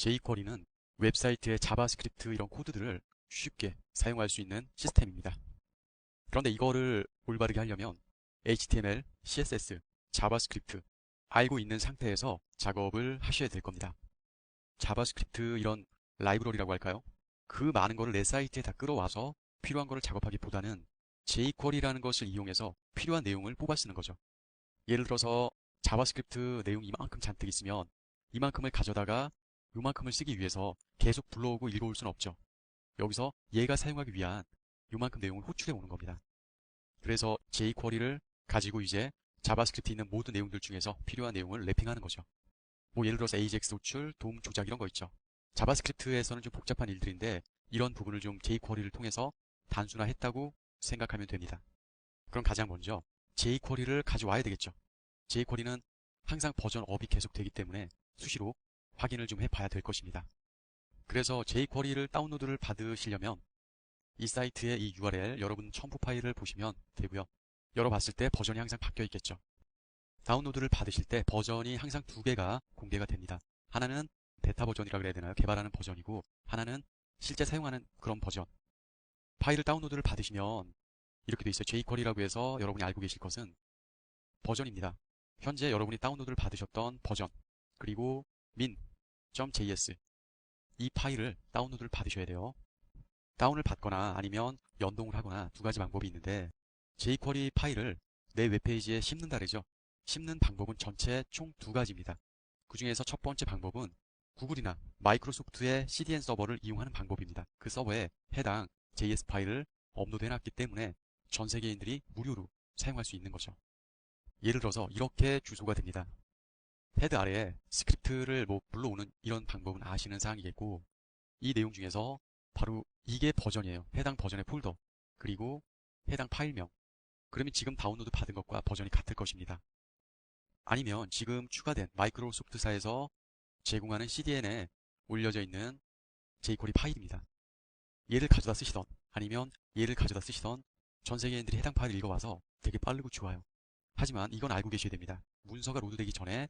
jQuery는 웹사이트의 자바스크립트 이런 코드들을 쉽게 사용할 수 있는 시스템입니다. 그런데 이거를 올바르게 하려면 HTML, CSS, 자바스크립트 알고 있는 상태에서 작업을 하셔야 될 겁니다. 자바스크립트 이런 라이브러리라고 할까요? 그 많은 거를 내 사이트에 다 끌어와서 필요한 거를 작업하기보다는 jQuery라는 것을 이용해서 필요한 내용을 뽑아 쓰는 거죠. 예를 들어서 자바스크립트 내용이 이만큼 잔뜩 있으면 이만큼을 가져다가 요만큼을 쓰기 위해서 계속 불러오고 읽어올 수는 없죠. 여기서 얘가 사용하기 위한 요만큼 내용을 호출해 오는 겁니다. 그래서 jQuery를 가지고 이제 자바스크립트 있는 모든 내용들 중에서 필요한 내용을 랩핑하는 거죠. 뭐 예를 들어서 AJAX 호출, 도움 조작 이런 거 있죠. 자바스크립트에서는 좀 복잡한 일들인데 이런 부분을 좀 jQuery를 통해서 단순화했다고 생각하면 됩니다. 그럼 가장 먼저 jQuery를 가져와야 되겠죠. jQuery는 항상 버전 업이 계속 되기 때문에 수시로 확인을 좀 해봐야 될 것입니다. 그래서 jQuery를 다운로드를 받으시려면 이 사이트의 이 URL 여러분 첨부 파일을 보시면 되고요. 열어봤을 때 버전이 항상 바뀌어 있겠죠. 다운로드를 받으실 때 버전이 항상 두 개가 공개가 됩니다. 하나는 베타 버전이라 그래야 되나요? 개발하는 버전이고 하나는 실제 사용하는 그런 버전. 파일을 다운로드를 받으시면 이렇게 돼 있어요. jQuery라고 해서 여러분이 알고 계실 것은 버전입니다. 현재 여러분이 다운로드를 받으셨던 버전 그리고 min.js 이 파일을 다운로드를 받으셔야 돼요. 다운을 받거나 아니면 연동을 하거나 두 가지 방법이 있는데 jQuery 파일을 내 웹페이지에 심는다 그러죠. 심는 방법은 전체 총 두 가지입니다. 그 중에서 첫 번째 방법은 구글이나 마이크로소프트의 CDN 서버를 이용하는 방법입니다. 그 서버에 해당 JS 파일을 업로드 해놨기 때문에 전 세계인들이 무료로 사용할 수 있는 거죠. 예를 들어서 이렇게 주소가 됩니다. 헤드 아래에 스크립트를 뭐 불러오는 이런 방법은 아시는 사항이겠고 이 내용 중에서 바로 이게 버전이에요. 해당 버전의 폴더 그리고 해당 파일명 그러면 지금 다운로드 받은 것과 버전이 같을 것입니다. 아니면 지금 추가된 마이크로소프트사에서 제공하는 CDN에 올려져 있는 jQuery 파일입니다. 얘를 가져다 쓰시던 아니면 얘를 가져다 쓰시던 전 세계인들이 해당 파일을 읽어와서 되게 빠르고 좋아요. 하지만 이건 알고 계셔야 됩니다. 문서가 로드되기 전에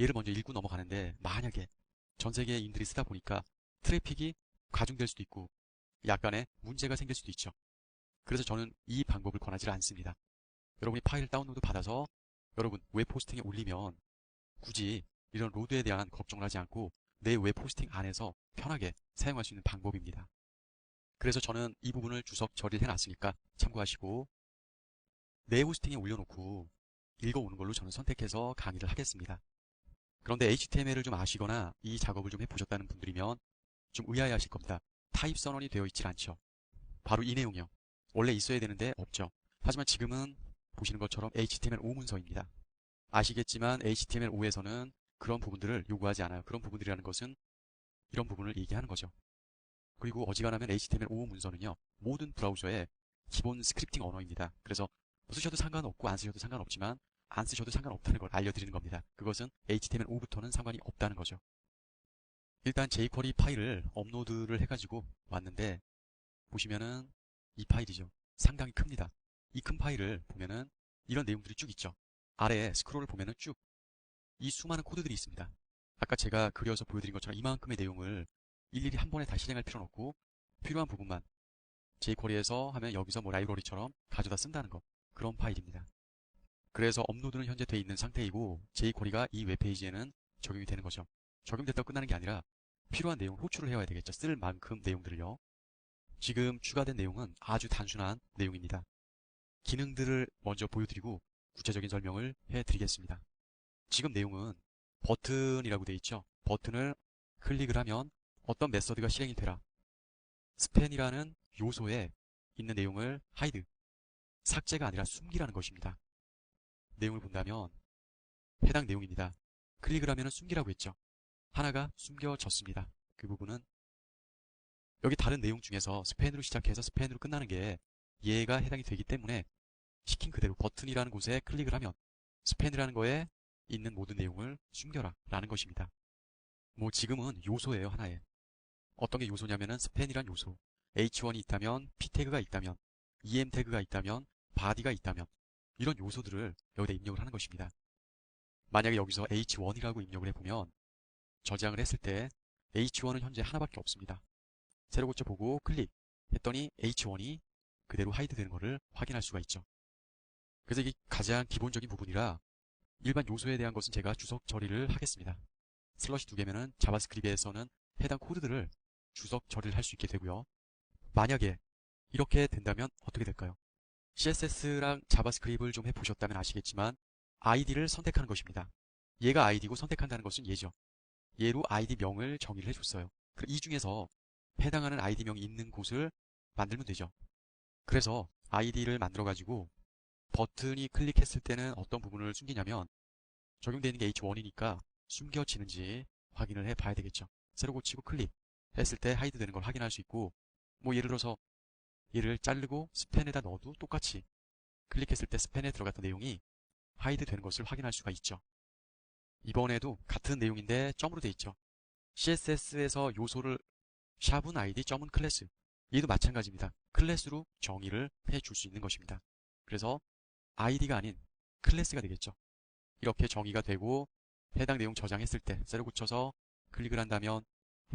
얘를 먼저 읽고 넘어가는데 만약에 전 세계인들이 쓰다 보니까 트래픽이 가중될 수도 있고 약간의 문제가 생길 수도 있죠. 그래서 저는 이 방법을 권하지 않습니다. 여러분이 파일을 다운로드 받아서 여러분 웹 호스팅에 올리면 굳이 이런 로드에 대한 걱정을 하지 않고 내 웹 호스팅 안에서 편하게 사용할 수 있는 방법입니다. 그래서 저는 이 부분을 주석 처리해 놨으니까 참고하시고 내 호스팅에 올려놓고 읽어오는 걸로 저는 선택해서 강의를 하겠습니다. 그런데 HTML을 좀 아시거나 이 작업을 좀 해보셨다는 분들이면 좀 의아해 하실 겁니다. 타입 선언이 되어 있질 않죠. 바로 이 내용이요. 원래 있어야 되는데 없죠. 하지만 지금은 보시는 것처럼 HTML5 문서입니다. 아시겠지만 HTML5에서는 그런 부분들을 요구하지 않아요. 그런 부분들이라는 것은 이런 부분을 얘기하는 거죠. 그리고 어지간하면 HTML5 문서는요. 모든 브라우저의 기본 스크립팅 언어입니다. 그래서 쓰셔도 상관없고 안 쓰셔도 상관없지만 안 쓰셔도 상관없다는 걸 알려드리는 겁니다. 그것은 HTML5부터는 상관이 없다는 거죠. 일단 jQuery 파일을 업로드를 해가지고 왔는데 보시면은 이 파일이죠. 상당히 큽니다. 이 큰 파일을 보면은 이런 내용들이 쭉 있죠. 아래에 스크롤을 보면은 쭉 이 수많은 코드들이 있습니다. 아까 제가 그려서 보여드린 것처럼 이만큼의 내용을 일일이 한 번에 다 실행할 필요는 없고 필요한 부분만 jQuery에서 하면 여기서 뭐 라이브러리처럼 가져다 쓴다는 것 그런 파일입니다. 그래서 업로드는 현재 돼 있는 상태이고 jQuery가 이 웹페이지에는 적용이 되는 거죠. 적용됐다고 끝나는 게 아니라 필요한 내용을 호출을 해야 되겠죠. 쓸 만큼 내용들을요. 지금 추가된 내용은 아주 단순한 내용입니다. 기능들을 먼저 보여드리고 구체적인 설명을 해드리겠습니다. 지금 내용은 버튼이라고 되어 있죠. 버튼을 클릭을 하면 어떤 메서드가 실행이 되라. 스팬이라는 요소에 있는 내용을 하이드, 삭제가 아니라 숨기라는 것입니다. 내용을 본다면 해당 내용입니다. 클릭을 하면 숨기라고 했죠. 하나가 숨겨졌습니다. 그 부분은 여기 다른 내용 중에서 스팬으로 시작해서 스팬으로 끝나는 게 얘가 해당이 되기 때문에 시킨 그대로 버튼이라는 곳에 클릭을 하면 스팬이라는 거에 있는 모든 내용을 숨겨라 라는 것입니다. 뭐 지금은 요소예요 하나에 어떤 게 요소냐면은 스팬이란 요소 H1이 있다면 P 태그가 있다면 EM 태그가 있다면 바디가 있다면 이런 요소들을 여기다 입력을 하는 것입니다. 만약에 여기서 H1이라고 입력을 해보면 저장을 했을 때 H1은 현재 하나밖에 없습니다. 새로 고쳐보고 클릭 했더니 H1이 그대로 하이드 되는 것을 확인할 수가 있죠. 그래서 이게 가장 기본적인 부분이라 일반 요소에 대한 것은 제가 주석 처리를 하겠습니다. 슬러시 두 개면은 자바스크립트에서는 해당 코드들을 주석 처리를 할 수 있게 되고요. 만약에 이렇게 된다면 어떻게 될까요? CSS랑 자바스크립트를 좀 해보셨다면 아시겠지만 ID를 선택하는 것입니다. 얘가 ID고 선택한다는 것은 얘죠. 얘로 ID 명을 정의를 해줬어요. 이 중에서 해당하는 ID 명이 있는 곳을 만들면 되죠. 그래서 ID를 만들어가지고 버튼이 클릭했을 때는 어떤 부분을 숨기냐면 적용되는 게 H1이니까 숨겨지는지 확인을 해 봐야 되겠죠. 새로 고치고 클릭 했을 때 하이드 되는 걸 확인할 수 있고 뭐 예를 들어서 얘를 자르고 스팬에다 넣어도 똑같이 클릭했을 때 스팬에 들어갔던 내용이 하이드 되는 것을 확인할 수가 있죠. 이번에도 같은 내용인데 점으로 돼 있죠. CSS에서 요소를 샵은 아이디, 점은 클래스. 얘도 마찬가지입니다. 클래스로 정의를 해줄 수 있는 것입니다. 그래서 아이디가 아닌 클래스가 되겠죠. 이렇게 정의가 되고 해당 내용 저장했을 때 셀을 붙여서 클릭을 한다면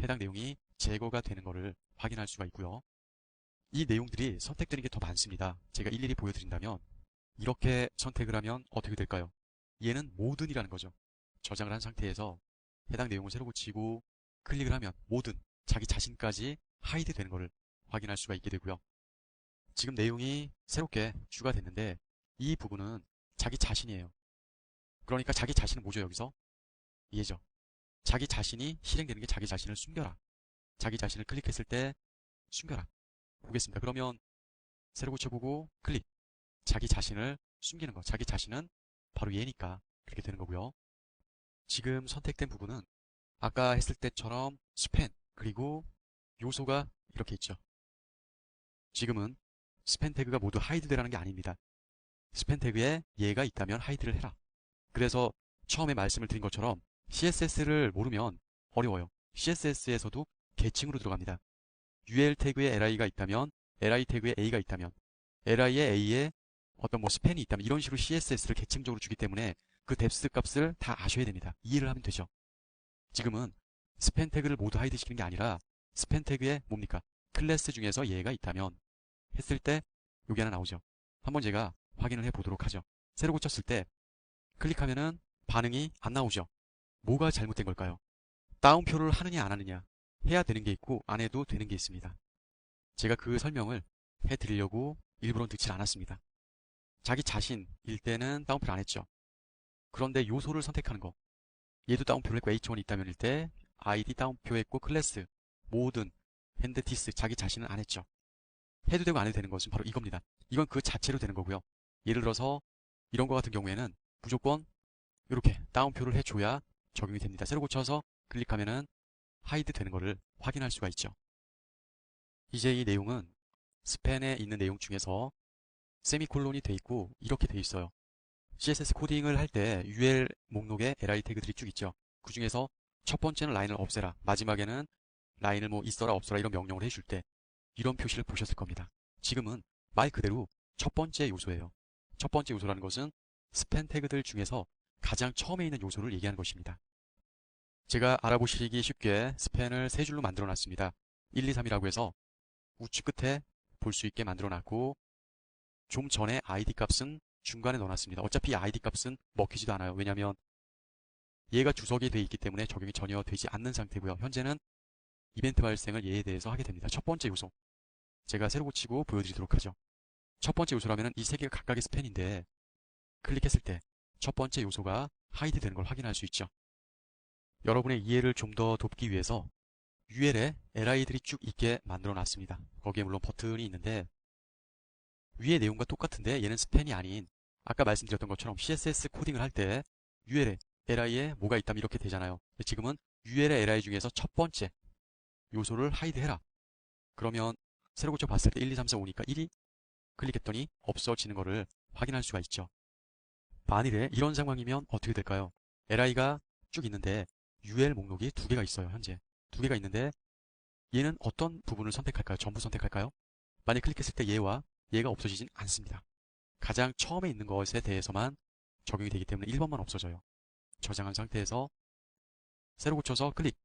해당 내용이 제거가 되는 것을 확인할 수가 있고요. 이 내용들이 선택되는 게 더 많습니다. 제가 일일이 보여드린다면 이렇게 선택을 하면 어떻게 될까요? 얘는 모든이라는 거죠. 저장을 한 상태에서 해당 내용을 새로 고치고 클릭을 하면 모든 자기 자신까지 하이드 되는 것을 확인할 수가 있게 되고요. 지금 내용이 새롭게 추가됐는데 이 부분은 자기 자신이에요. 그러니까 자기 자신은 뭐죠 여기서? 이해죠. 자기 자신이 실행되는 게 자기 자신을 숨겨라. 자기 자신을 클릭했을 때 숨겨라. 보겠습니다. 그러면 새로 고쳐보고 클릭. 자기 자신을 숨기는 거. 자기 자신은 바로 얘니까 그렇게 되는 거고요. 지금 선택된 부분은 아까 했을 때처럼 스팬 그리고 요소가 이렇게 있죠. 지금은 스팬 태그가 모두 하이드 되라는 게 아닙니다. 스팬 태그에 얘가 있다면 하이드를 해라. 그래서 처음에 말씀을 드린 것처럼 CSS를 모르면 어려워요. CSS에서도 계층으로 들어갑니다. UL 태그에 LI가 있다면 LI 태그에 A가 있다면 LI에 A에 어떤 뭐 스팬이 있다면 이런 식으로 CSS를 계층적으로 주기 때문에 그 뎁스 값을 다 아셔야 됩니다. 이해를 하면 되죠. 지금은 스팬 태그를 모두 하이드 시키는 게 아니라 스팬 태그에 뭡니까? 클래스 중에서 얘가 있다면 했을 때 여기 하나 나오죠. 한번 제가 확인을 해 보도록 하죠. 새로 고쳤을 때 클릭하면은 반응이 안 나오죠. 뭐가 잘못된 걸까요? 다운표를 하느냐 안 하느냐 해야 되는 게 있고 안 해도 되는 게 있습니다. 제가 그 설명을 해드리려고 일부러 듣질 않았습니다. 자기 자신일 때는 다운표를 안 했죠. 그런데 요소를 선택하는 거 얘도 다운표를 했고 H1이 있다면 일때 ID 다운표 했고 클래스 모든 핸드 디스 자기 자신은 안 했죠. 해도 되고 안 해도 되는 것은 바로 이겁니다. 이건 그 자체로 되는 거고요. 예를 들어서 이런 거 같은 경우에는 무조건 이렇게 다운표를 해줘야 적용이 됩니다. 새로 고쳐서 클릭하면은 하이드 되는 것을 확인할 수가 있죠. 이제 이 내용은 스팬에 있는 내용 중에서 세미콜론이 돼 있고 이렇게 돼 있어요. CSS 코딩을 할 때 UL 목록에 LI 태그들이 쭉 있죠. 그 중에서 첫 번째는 라인을 없애라. 마지막에는 라인을 뭐 있어라 없어라 이런 명령을 해줄 때 이런 표시를 보셨을 겁니다. 지금은 말 그대로 첫 번째 요소예요. 첫 번째 요소라는 것은 스팬 태그들 중에서 가장 처음에 있는 요소를 얘기하는 것입니다. 제가 알아보시기 쉽게 스팬을 세 줄로 만들어 놨습니다. 1, 2, 3이라고 해서 우측 끝에 볼 수 있게 만들어 놨고 좀 전에 id 값은 중간에 넣어놨습니다. 어차피 id 값은 먹히지도 않아요. 왜냐하면 얘가 주석이 되어 있기 때문에 적용이 전혀 되지 않는 상태고요. 현재는 이벤트 발생을 얘에 대해서 하게 됩니다. 첫 번째 요소. 제가 새로 고치고 보여드리도록 하죠. 첫 번째 요소라면 이 세 개가 각각의 스팬인데 클릭했을 때 첫 번째 요소가 하이드 되는 걸 확인할 수 있죠. 여러분의 이해를 좀 더 돕기 위해서 UL에 LI들이 쭉 있게 만들어 놨습니다. 거기에 물론 버튼이 있는데 위의 내용과 똑같은데 얘는 스팬이 아닌 아까 말씀드렸던 것처럼 CSS 코딩을 할 때 UL에 LI에 뭐가 있다면 이렇게 되잖아요. 지금은 UL의 LI 중에서 첫 번째 요소를 하이드 해라. 그러면 새로 고쳐 봤을 때 1, 2, 3, 4, 5니까 1이 클릭했더니 없어지는 것을 확인할 수가 있죠. 만일에 이런 상황이면 어떻게 될까요? LI가 쭉 있는데 UL 목록이 두 개가 있어요. 현재 두 개가 있는데 얘는 어떤 부분을 선택할까요? 전부 선택할까요? 만약 클릭했을 때 얘와 얘가 없어지진 않습니다. 가장 처음에 있는 것에 대해서만 적용이 되기 때문에 1번만 없어져요. 저장한 상태에서 새로 고쳐서 클릭